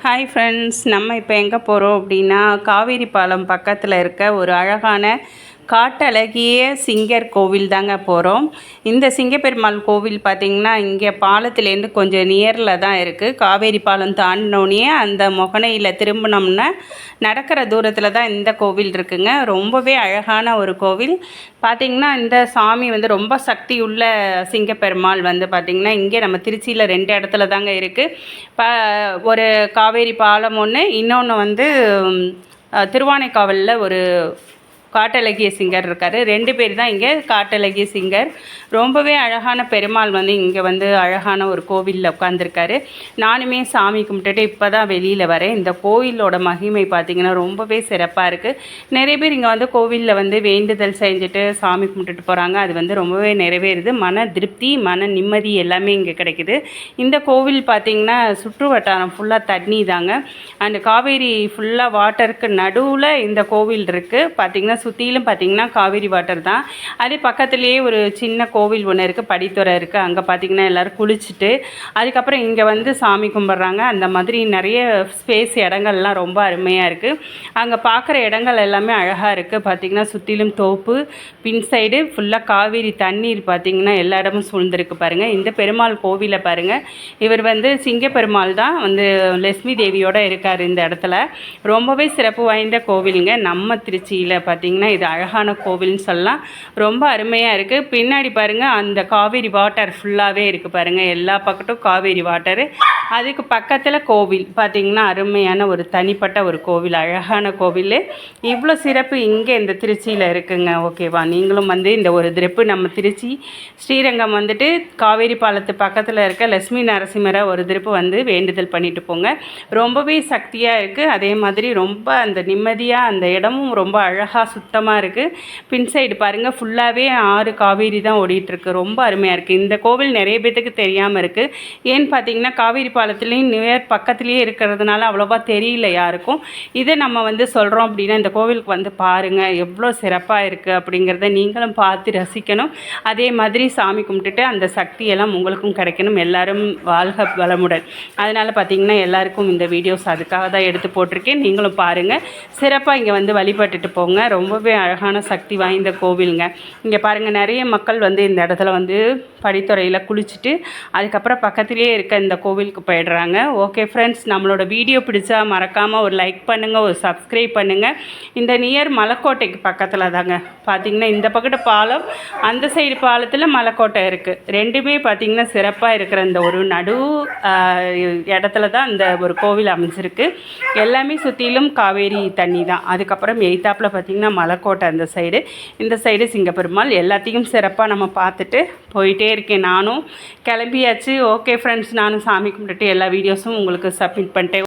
Hi friends நம்ம இப்போ எங்கே போகிறோம் அப்படின்னா காவேரி பாலம் பக்கத்தில் இருக்க ஒரு அழகான காட்டழகிய சிங்கர் கோவில் தாங்க போகிறோம் இந்த சிங்கப்பெருமாள் கோவில் பார்த்திங்கன்னா இங்கே பாலத்துலேருந்து கொஞ்சம் நியரில் தான் இருக்குது காவேரி பாலம் தாண்டினோடனே அந்த முகனையில் திரும்பினோம்னா நடக்கிற தூரத்தில் தான் இந்த கோவில் இருக்குங்க. ரொம்பவே அழகான ஒரு கோவில். பார்த்திங்கன்னா இந்த சாமி வந்து ரொம்ப சக்தி உள்ள சிங்கப்பெருமாள் வந்து பார்த்திங்கன்னா இங்கே நம்ம திருச்சியில் ரெண்டு இடத்துல தாங்க இருக்குது ப ஒரு காவேரி பாலம் ஒன்று இன்னொன்று வந்து திருவானைக்காவலில் ஒரு காட்டழகிய சிங்கர் இருக்கார். ரெண்டு பேர் தான் இங்கே காட்டழகிய சிங்கர். ரொம்பவே அழகான பெருமாள் வந்து இங்கே வந்து அழகான ஒரு கோவிலில் உட்காந்துருக்காரு நானுமே சாமி கும்பிட்டுட்டு இப்போ தான் வெளியில் வரேன். இந்த கோவிலோட மகிமை பார்த்திங்கன்னா ரொம்பவே சிறப்பாக இருக்குது நிறைய பேர் இங்கே வந்து கோவிலில் வந்து வேண்டுதல் செஞ்சுட்டு சாமி கும்பிட்டுட்டு போகிறாங்க அது வந்து ரொம்பவே நிறைவேறுது. மன திருப்தி மன நிம்மதி எல்லாமே இங்கே கிடைக்குது. இந்த கோவில் பார்த்திங்கன்னா சுற்று வட்டாரம் ஃபுல்லாக தண்ணி தாங்க அந்த காவேரி ஃபுல்லாக வாட்டருக்கு நடுவில் இந்த கோவில் இருக்குது பார்த்திங்கன்னா சுற்றிலும் பார்த்திங்கன்னா காவேரி வாட்டர் தான். அதே பக்கத்துலேயே ஒரு சின்ன கோவில் ஒன்று இருக்குது படித்துறை இருக்குது அங்கே பார்த்திங்கன்னா எல்லோரும் குளிச்சுட்டு அதுக்கப்புறம் இங்கே வந்து சாமி கும்பிட்றாங்க. அந்த மாதிரி நிறைய ஸ்பேஸ் இடங்கள்லாம் ரொம்ப அருமையாக இருக்குது அங்கே பார்க்குற இடங்கள் எல்லாமே அழகாக இருக்குது பார்த்திங்கன்னா சுற்றிலும் தோப்பு பின் சைடு ஃபுல்லாக காவேரி தண்ணீர் பார்த்திங்கன்னா எல்லா இடமும் சூழ்ந்திருக்கு பாருங்கள் இந்த பெருமாள் கோவிலை பாருங்கள் இவர் வந்து சிங்க பெருமாள் தான் வந்து லட்சுமி தேவியோடு இருக்கார் இந்த இடத்துல. ரொம்பவே சிறப்பு வாய்ந்த கோவிலுங்க. நம்ம திருச்சியில் பார்த்திங்கன்னா பார்த்திங்கன்னா இது அழகான கோவில்னு சொல்லலாம். ரொம்ப அருமையாக இருக்குது பின்னாடி பாருங்கள் அந்த காவேரி வாட்டர் ஃபுல்லாகவே இருக்குது பாருங்கள் எல்லா பக்கட்டும் காவேரி வாட்டரு அதுக்கு பக்கத்தில் கோவில். பார்த்திங்கன்னா அருமையான ஒரு தனிப்பட்ட ஒரு கோவில் அழகான கோவில். இவ்வளோ சிறப்பு இங்கே இந்த திருச்சியில் இருக்குங்க. ஓகேவா? நீங்களும் வந்து இந்த ஒரு திருப்பு நம்ம திருச்சி ஸ்ரீரங்கம் வந்துட்டு காவேரி பாலத்து பக்கத்தில் இருக்க லட்சுமி நரசிம்மரை ஒரு திருப்பு வந்து வேண்டுதல் பண்ணிட்டு போங்க. ரொம்பவே சக்தியாக இருக்குது அதே மாதிரி ரொம்ப அந்த நிம்மதியாக அந்த இடமும் ரொம்ப அழகாக சுத்தமாக இருக்குது பின் சைடு பாருங்கள் ஃபுல்லாகவே ஆறு காவேரி தான் ஓடிட்டுருக்கு. ரொம்ப அருமையாக இருக்குது இந்த கோவில் நிறைய பேத்துக்கு தெரியாமல் இருக்குது ஏன்னு பார்த்தீங்கன்னா காவேரி பாலத்துலேயும் நியர் பக்கத்துலேயே இருக்கிறதுனால அவ்வளோவா தெரியல யாருக்கும். இதை நம்ம வந்து சொல்கிறோம் அப்படின்னா இந்த கோவிலுக்கு வந்து பாருங்கள் எவ்வளோ சிறப்பாக இருக்குது அப்படிங்கிறத நீங்களும் பார்த்து ரசிக்கணும். அதே மாதிரி சாமி கும்பிட்டுட்டு அந்த சக்தியெல்லாம் உங்களுக்கும் கிடைக்கணும். எல்லோரும் வாழ்க வளமுடன். அதனால் பார்த்திங்கன்னா எல்லாருக்கும் இந்த வீடியோஸ் அதுக்காக தான் எடுத்து போட்டிருக்கேன். நீங்களும் பாருங்கள் சிறப்பாக இங்கே வந்து வழிபட்டுட்டு போங்க. ரொம்ப ரொம்பவே அழகான சக்தி வாய்ந்த கோவிலுங்க. இங்கே பாருங்கள் நிறைய மக்கள் வந்து இந்த இடத்துல வந்து படித்துறையில் குளிச்சுட்டு அதுக்கப்புறம் பக்கத்துலேயே இருக்க இந்த கோவிலுக்கு போயிடுறாங்க. ஓகே ஃப்ரெண்ட்ஸ் நம்மளோட வீடியோ பிடிச்சா மறக்காமல் ஒரு லைக் பண்ணுங்கள் ஒரு சப்ஸ்கிரைப் பண்ணுங்கள் இந்த நியர் மலைக்கோட்டைக்கு பக்கத்தில் தாங்க. பார்த்திங்கன்னா இந்த பக்கத்து பாலம் அந்த சைடு பாலத்தில் மலைக்கோட்டை இருக்குது ரெண்டுமே பார்த்திங்கன்னா சிறப்பாக இருக்கிற இந்த ஒரு நடு இடத்துல தான் இந்த ஒரு கோவில் அமைஞ்சிருக்கு. எல்லாமே சுற்றிலும் காவேரி தண்ணி தான். அதுக்கப்புறம் எய்த்தாப்பில் பார்த்திங்கன்னா மலைக்கோட்டை அந்த சைடு இந்த சைடு சிங்கப்பெருமாள் எல்லாத்தையும் சிறப்பாக நம்ம பார்த்துட்டு போயிட்டே இருக்கேன். நானும் கிளம்பியாச்சு. ஓகே ஃப்ரெண்ட்ஸ் நானும் சாமி கும்பிட்டுட்டு எல்லா வீடியோஸும் உங்களுக்கு சப்மிட் பண்ணிட்டேன்.